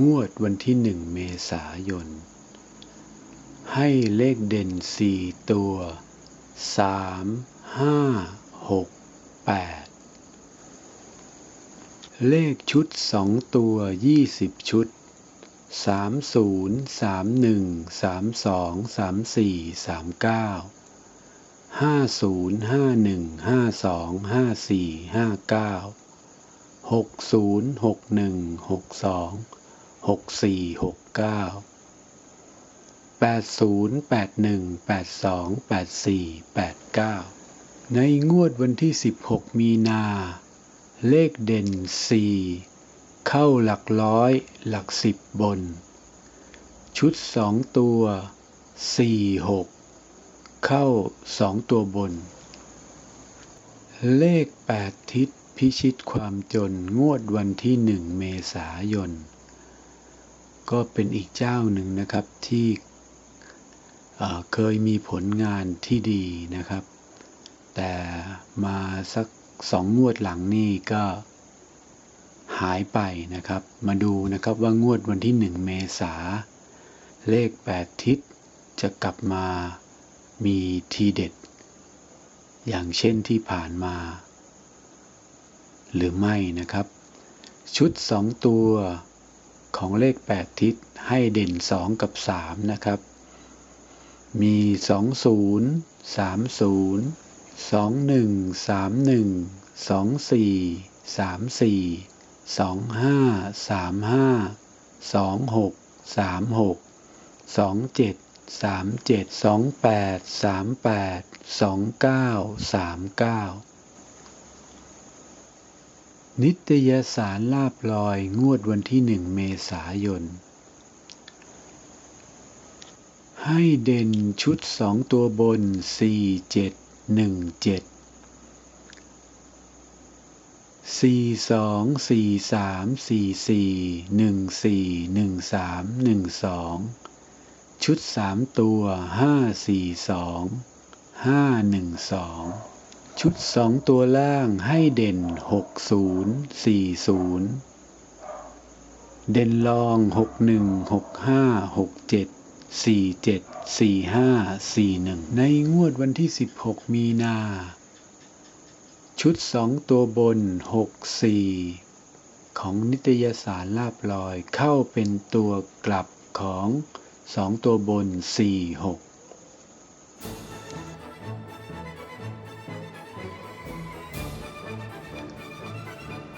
งวดวันที่หนึ่งเมษายน ให้เลขเด่นสี่ตัวสามห้าหกแปดเลขชุดสองตัวยี่สิบชุดสามศูนย์สามหนึ่งสามสองสามสี่สามเก้าห้าศูนย์ห้าหนึ่งห้าสองห้าสี่ห้าเก้าหกศูนย์หกหนึ่งหกสอง หกสี่หกเก้าแปดศูนย์แปดหนึ่งแปดสองแปดสี่แปดเก้าในงวดวันที่สิบหกมีนา เลขเด่นสี่เข้าหลักร้อยหลักสิบบน ชุดสองตัวสี่หกเข้าสองตัวบน เลขแปดทิศพิชิตความจนงวดวันที่หนึ่งเมษายน ก็เป็นอีกเจ้าหนึ่งนะครับที่เคยมีผลงานที่ดีนะครับ แต่มาสักสองงวดหลังนี่ก็หายไปนะครับ มาดูนะครับว่างวดวันที่หนึ่งเมษาเลขแปดทิศจะกลับมามีทีเด็ด อย่างเช่นที่ผ่านมา หรือไม่นะครับ ชุด 2 ตัว ของเลข 8 ทิศให้เด่น 2 กับ 3 นะครับ มี 20 30 21 31 24 34 25 35 26 36 27 37 28 38 29 39 นิตยสารลาบลอยงวดวันที่หนึ่งเมษายน ให้เด่นชุดสองตัวบน 4717 424344141312 ชุดสามตัว 542 512 ชุดสองตัวล่างให้เด่น 60 40 เด่นลอง 61 65 67 474541 ในงวดวันที่ 16 มีนา ชุดสองตัวบน 64 ของนิตยสารลาบลอยเข้าเป็นตัวกลับของสองตัวบน 46